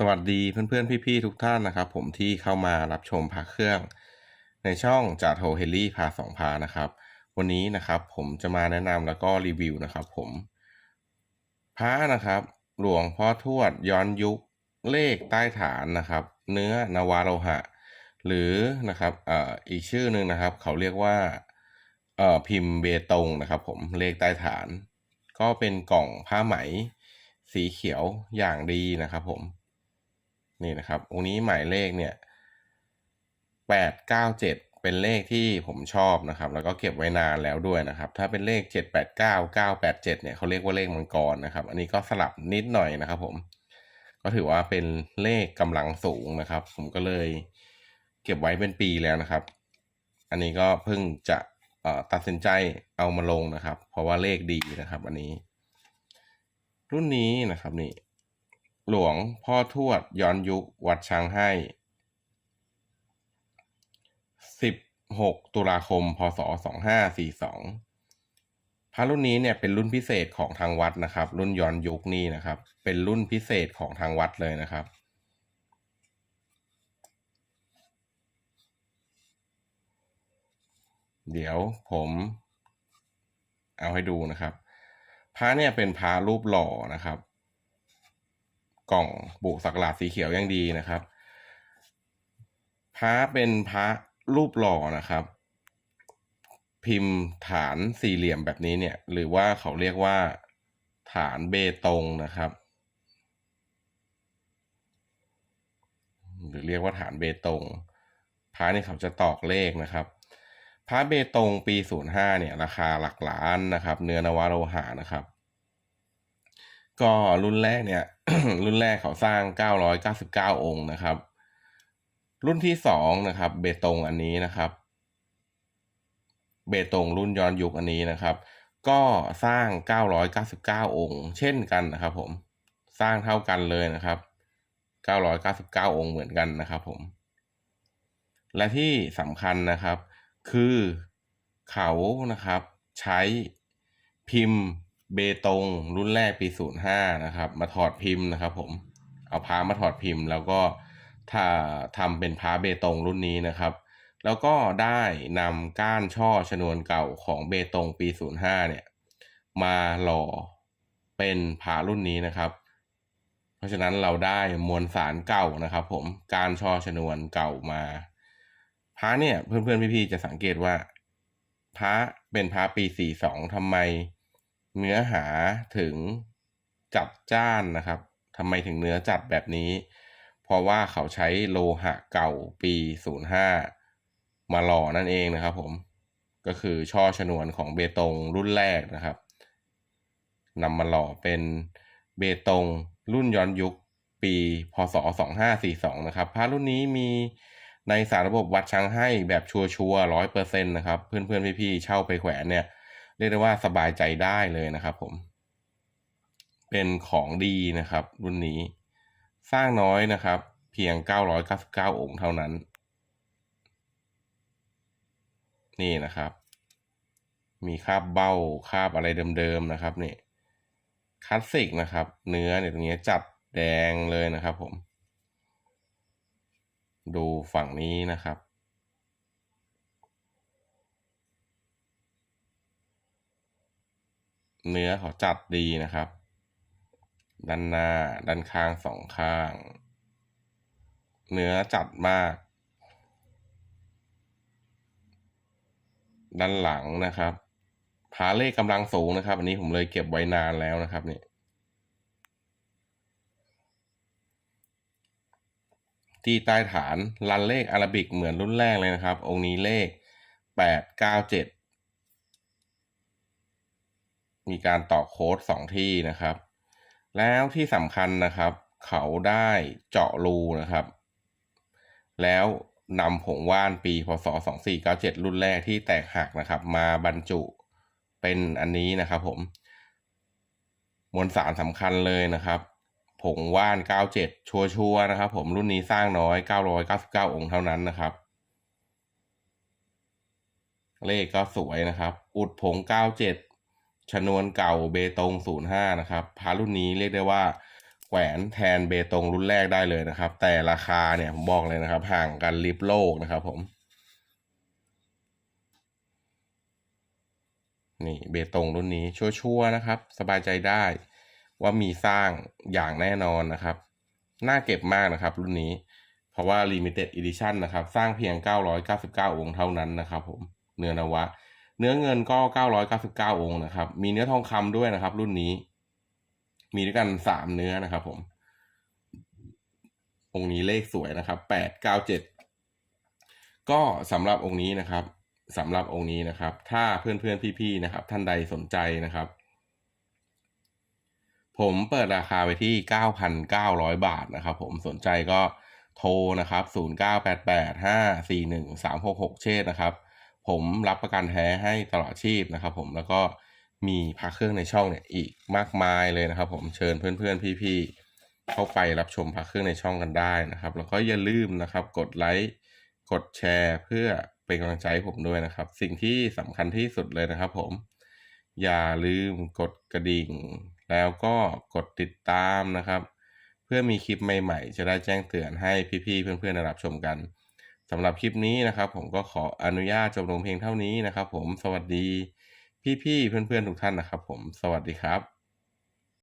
สวัสดีเพื่อนๆ พี่ๆ ทุกท่านนะครับผมที่เข้ามารับชมพาเครื่อง ในช่องจ่าโทเฮลี่พาสองพานะครับ วันนี้นะครับผมจะมาแนะนำแล้วก็รีวิวนะครับผมพระนะครับ หลวงพ่อทวดย้อนยุคเลขใต้ฐานนะครับ เนื้อนวาโลหะ หรือนะครับออีกชื่อหนึ่งนะครับ เขาเรียกว่าพิมพ์เบตงนะครับ ผมเลขใต้ฐาน ก็เป็นกล่องผ้าไหม สีเขียวอย่างดีนะครับผม นี่นะครับองค์นี้หมายเลขเนี่ยแปดเก้าเจ็ดเป็นเลขที่ผมชอบนะครับ แล้วก็เก็บไว้นานแล้วด้วยนะครับ ถ้าเป็นเลขเจ็ดแปดเก้าเก้าแปดเจ็ดเนี่ยเขาเรียกว่าเลขมังกรนะครับ อันนี้ก็สลับนิดหน่อยนะครับผม ก็ถือว่าเป็นเลขกำลังสูงนะครับ ผมก็เลยเก็บไว้เป็นปีแล้วนะครับ อันนี้ก็เพิ่งจะตัดสินใจเอามาลงนะครับ เพราะว่าเลขดีนะครับ อันนี้ รุ่นนี้นะครับนี่ หลวงพ่อทวดย้อนยุควัดช้างให้ 16 ตุลาคม พศ 2542 พระรุ่นนี้เนี่ยเป็นรุ่นพิเศษของทางวัดนะครับ รุ่นย้อนยุคนี่นะครับ เป็นรุ่นพิเศษของทางวัดเลยนะครับเดี๋ยวผมเอาให้ดูนะครับ พระเนี่ยเป็นพระรูปหล่อนะครับ กล่องบุสักหลาดสีเขียวยังดีนะครับ พระเป็นพระรูปหล่อนะครับ พิมพ์ฐานสี่เหลี่ยมแบบนี้เนี่ย หรือว่าเขาเรียกว่าฐานเบตงนะครับ หรือเรียกว่าฐานเบตงพระนี่เขาจะตอกเลขนะครับพระเบตงปี 05เนี่ยราคาหลักล้านนะครับ เนื้อนวาโลหะนะครับ ก็รุ่นแรกเนี่ย รุ่นแรกเขาสร้าง 999 องค์นะครับ รุ่นที่สองนะครับ เบตงอันนี้นะครับ เบตงรุ่นย้อนยุคอันนี้นะครับ ก็สร้าง 999 องค์ เช่นกันนะครับ ผมสร้างเท่ากันเลยนะครับ 999 องค์เหมือนกันนะครับ ผม และที่สำคัญนะครับ คือเขานะครับ ใช้พิมพ์ เบตงรุ่นแรกปี 05 นะครับ มาถอดพิมพ์นะครับผมเอาพามาถอดพิมพ์ แล้วก็ถ้าทำเป็นพาเบตงรุ่นนี้นะครับ แล้วก็ได้นำก้านช่อชนวนเก่าของเบตงปี 05 เนี่ย มาหล่อเป็นพารุ่นนี้นะครับ เพราะฉะนั้นเราได้มวลสารเก่านะครับ ผมการช่อชนวนเก่ามาพระเนี่ยเพื่อนๆพี่ๆจะสังเกตว่าพระเป็นพระปี 42ทำไม เนื้อหาถึงจัดจ้านนะครับทำไมถึงเนื้อจัดแบบนี้ เพราะว่าเขาใช้โลหะเก่าปี 05 มาหล่อนั่นเองนะครับผมก็คือช่อชนวนของเบตงรุ่นแรกนะครับนำมาหล่อเป็นเบตงรุ่นย้อนยุคปีพศ 2542 นะครับพระรุ่นนี้มีในสารระบบวัดช้างให้แบบชัวชัวร้อยเปอร์เซ็นต์นะครับ เพื่อนๆ พี่ๆ เช่าไปแขวนเนี่ย เรียกได้ว่าสบายใจได้เลยนะครับผม เป็นของดีนะครับ รุ่นนี้ สร้างน้อยนะครับ เพียง 999 องค์เท่านั้น นี่นะครับ มีคาบเบ้าคาบอะไรเดิมๆนะครับนี่คลาสสิกนะครับ เนื้อเนี่ยตรงนี้จัดแดงเลยนะครับผม ดูฝั่งนี้นะครับ เนื้อเขาจัดดีนะครับ ด้านหน้า ด้านข้างสองข้าง เนื้อจัดมาก ด้านหลังนะครับพาเลขกำลังสูงนะครับ อันนี้ผมเลยเก็บไว้นานแล้วนะครับนี่ที่ใต้ฐานรันเลขอาราบิกเหมือนรุ่นแรกเลยนะครับ องค์นี้เลขแปดเก้าเจ็ด มีการต่อโค้ดสองที่นะครับ แล้วที่สำคัญนะครับ เขาได้เจาะรูนะครับ แล้วนำผงว่านปีพศ 2497 รุ่นแรกที่แตกหักนะครับ มาบรรจุเป็นอันนี้นะครับผม มวลสารสำคัญเลยนะครับ ผงว่าน 97 ชัวชัวนะครับ ผมรุ่นนี้สร้างน้อย 999 องค์เท่านั้นนะครับ เลขก็สวยนะครับ อุดผง 97 ชนวนเก่าเบตง05นะครับพารุ่นนี้เรียกได้ว่าแหวนแทนเบตงรุ่นแรกได้เลยนะครับ แต่ราคาเนี่ยผมบอกเลยนะครับ ห่างกันลิบโลกนะครับผม นี่เบตงรุ่นนี้ชัวร์ๆนะครับ สบายใจได้ว่ามีสร้างอย่างแน่นอนนะครับ น่าเก็บมากนะครับรุ่นนี้ เพราะว่า Limited Edition นะครับ สร้างเพียง 999 องค์เท่านั้นนะครับผม เนื้อนวะ เนื้อเงินก็ 999 องค์นะครับ มีเนื้อทองคำด้วยนะครับ รุ่นนี้ มีด้วยกันสามเนื้อนะครับ ผม องค์นี้เลขสวยนะครับ 897 ก็สำหรับองค์นี้นะครับสำหรับองค์นี้นะครับ ถ้าเพื่อนๆพี่ๆนะครับ ท่านใดสนใจนะครับ ผมเปิดราคาไปที่ 9,900 บาทนะครับ ผมสนใจก็โทรนะครับ 0988541366 เชษนะครับ ผมรับประกันแท้ให้ตลอดชีพนะครับ ผมแล้วก็มีพักเครื่องในช่องเนี่ยอีกมากมายเลยนะครับ ผมเชิญเพื่อนๆพี่ๆเข้าไปรับชมพักเครื่องในช่องกันได้นะครับ แล้วก็อย่าลืมนะครับ กดไลค์กดแชร์เพื่อเป็นกำลังใจให้ผมด้วยนะครับ สิ่งที่สำคัญที่สุดเลยนะครับ ผม อย่าลืมกดกระดิ่ง แล้วก็กดติดตามนะครับ เพื่อมีคลิปใหม่ๆ จะได้แจ้งเตือนให้พี่ๆเพื่อนๆได้รับชมกัน สำหรับคลิปนี้นะครับ ผมก็ขออนุญาตจบลงเพียงเท่านี้นะครับ ผมสวัสดีพี่ๆเพื่อนๆทุกท่านนะครับ ผมสวัสดีครับ